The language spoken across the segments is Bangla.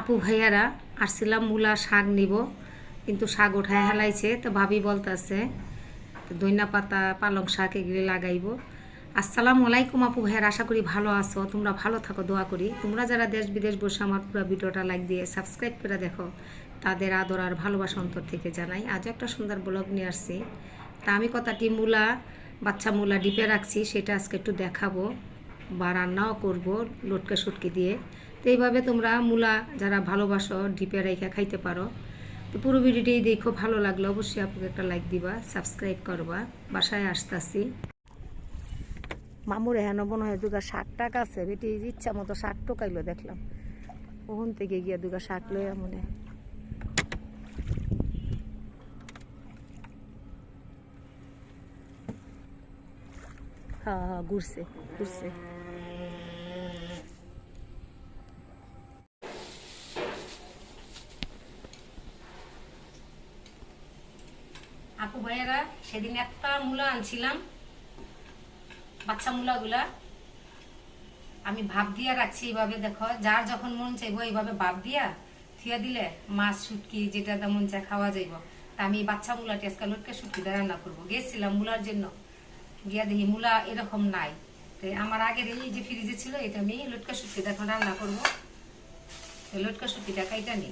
আপু ভাইয়ারা আসছিলাম মূলা শাক নিব, কিন্তু শাক উঠায় হেলাইছে, তো ভাবি বলতেছে দইনা পাতা, পালং শাক এগুলি লাগাইব। আসসালামু আলাইকুম আপু ভাইয়ার, আশা করি ভালো আছো, তোমরা ভালো থাকো, দোয়া করি। তোমরা যারা দেশ বিদেশ বসে আমার পুরো ভিডিওটা লাইক দিয়ে সাবস্ক্রাইব করে দেখো, তাদের আদর আর ভালোবাসা অন্তর থেকে জানাই। আজও একটা সুন্দর ব্লগ নিয়ে আসছি। তা আমি কথাটি মূলা, বাচ্চা মূলা ডিপে রাখছি, সেটা আজকে একটু দেখাবো, বা রান্নাও করব, লটকা সুটকি দিয়ে। তো এইভাবে তোমরা মূলা যারা ভালোবাসো, ডিপে রেখে খাইতে পারো। তো পুরো ভিডিওটি দেখো, ভালো লাগল অবশ্যই আপনাকে একটা লাইক দিবা সাবস্ক্রাইব করবা। বাসায় আসতাছি। মামুর হেন মনে হয় দুগা শাক টাক আছে, বেটি ইচ্ছা মতো শাক টোকাইলো, দেখলাম। ওখান থেকে গিয়া দুগা শাক লইয়া মনে হয়। হ্যাঁ হ্যাঁ ঘুরছে ঘুরছে। আপু ভাইয়েরা সেদিন একটা মূলা আনছিলাম, বাচ্চা মূলাগুলা। আমি ভাব দিয়া রাখছি এইভাবে, দেখো, যার যখন মন চাইব এইভাবে ভাব দিয়া থিয়া দিলে মাছ শুটকি যেটা মন চায় খাওয়া যাইব। তা আমি বাচ্চা মূলাটি আজকে লটকে শুটকি দিয়ে রান্না করব। গেছিলাম মূলার জন্য। গিয়া দেখি মূলা এরকম নাই। আমার আগের এই যে ফ্রিজে ছিল, এটা আমি লটকা শুটকি এখন রান্না করব। লটকা শুটকিটা কাইটা নি।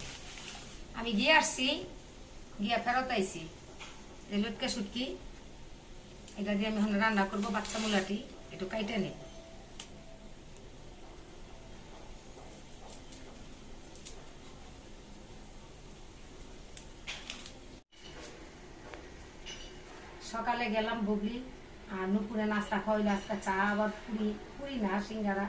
আমি গিয়ে আসছি, গিয়া ফেরত আইছি। লটকা শুটকি, এটা দিয়ে আমি এখন রান্না করব বাচ্চা মূলাটি, একটু কাইটে নে। সকালে গেলাম বুবলি আর নুপুরে নাস্তা খাওয়াইল আজকে চা, আবার পুরি পুরি না, সিঙ্গারা।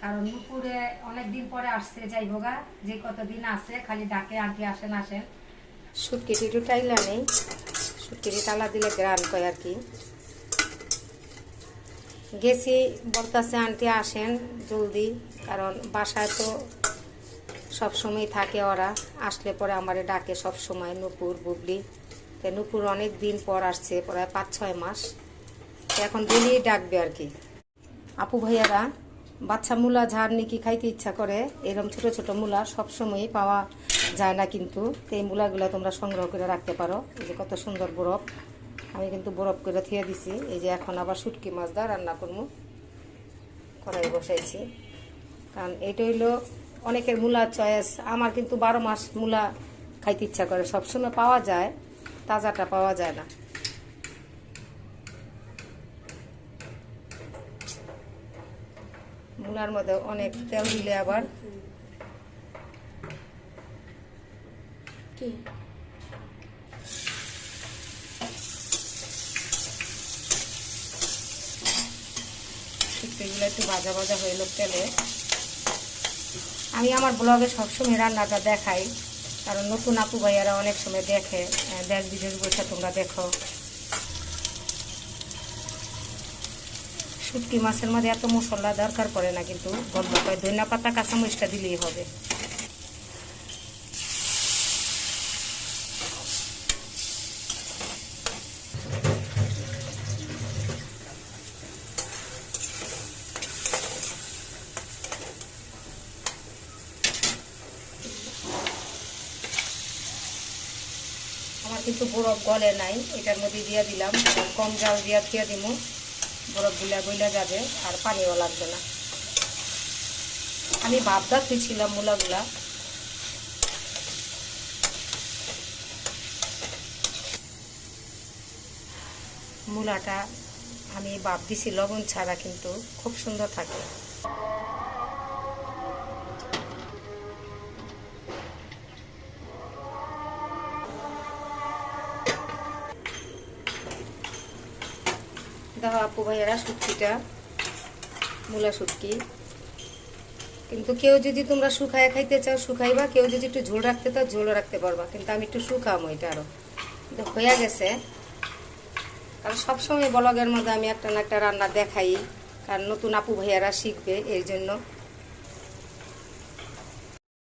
কারণ নুপুরে অনেকদিন পরে আসছে যাইবো গা, যে কতদিন আছে, খালি ডাকে আন্টি আসেন আসেন। সুটকিটি একটু টাইলা নেই। সুটকিটি তালা দিলে গ্রান কয় আর কি। গেছি, বলতাছে, আন্টি, আসেন জলদি। কারণ বাসায় তো সব সময় থাকে ওরা। আসলে পরে আমারে ডাকে সব সময় নুপুর, বুবলি। তো নুপুর অনেক দিন পর আসছে, প্রায় পাঁচ, ছয় মাস। এখন ডেলি ডাকবে আর কি। আপু ভাইয়ারা, বাচ্চা মূলা, ঝাড় নিকি খাইতে ইচ্ছা করে। এরকম ছোট ছোট মূলা সবসময়ই পাওয়া যায় না কিন্তু এই মূলাগুলো তোমরা সংগ্রহ করে রাখতে পারো। এই যে কত সুন্দর বরফ। আমি কিন্তু বরফ করে থিয়ে দিছি। এই যে এখন আবার শুটকি মাছ দা রান্না করব। কড়াই বসাইছি। কারণ এটা হইল অনেকের মূলা চয়েস। আমার কিন্তু বারো মাস মূলা খাইতে ইচ্ছা করে। সবসময় পাওয়া যায়, তাজাটা পাওয়া যায় না। মূলার মধ্যে অনেক তেল দিলে আবার শুক্তোগুলো একটু ভাজা ভাজা হইল তেলে আমি আমার ব্লগে সবসময় রান্নাটা দেখাই কারণ নতুন আপু ভাইয়ারা অনেক সময় দেখে আহ, দেশ বিদেশ বসে তোমরা দেখো। শুটকি মাছের মধ্যে এত মশলা দরকার পড়ে না কিন্তু গল্প করে ধনিয়া পাতা কাঁচামরিচটা দিলেই হবে। কিন্তু বরফ গলে নাই, এটার মধ্যে দিয়ে দিলাম। কম জাল দিয়ে দিয়ে দিব বরফগুলা গইলা যাবে, আর পানিও লাগবে না। আমি ভাবদা খুঁজছিলাম মূলাগুলা। মূলাটা আমি ভাব দিছি, লবণ ছাড়া কিন্তু খুব সুন্দর থাকে। দেখো আপু ভাইয়ারা শুটকিটা, মূলা শুটকি। কিন্তু কেউ যদি তোমরা শুকায় খাইতে চাও, শুকাইবা। কেউ যদি একটু ঝোল রাখতে চাও, ঝোলও রাখতে পারবা। কিন্তু আমি একটু শুকাম এটা আরও। কিন্তু হয়ে গেছে। কারণ সবসময় ব্লগের মধ্যে আমি একটা না একটা রান্না দেখাই। কারণ নতুন আপু ভাইয়ারা শিখবে এই জন্য।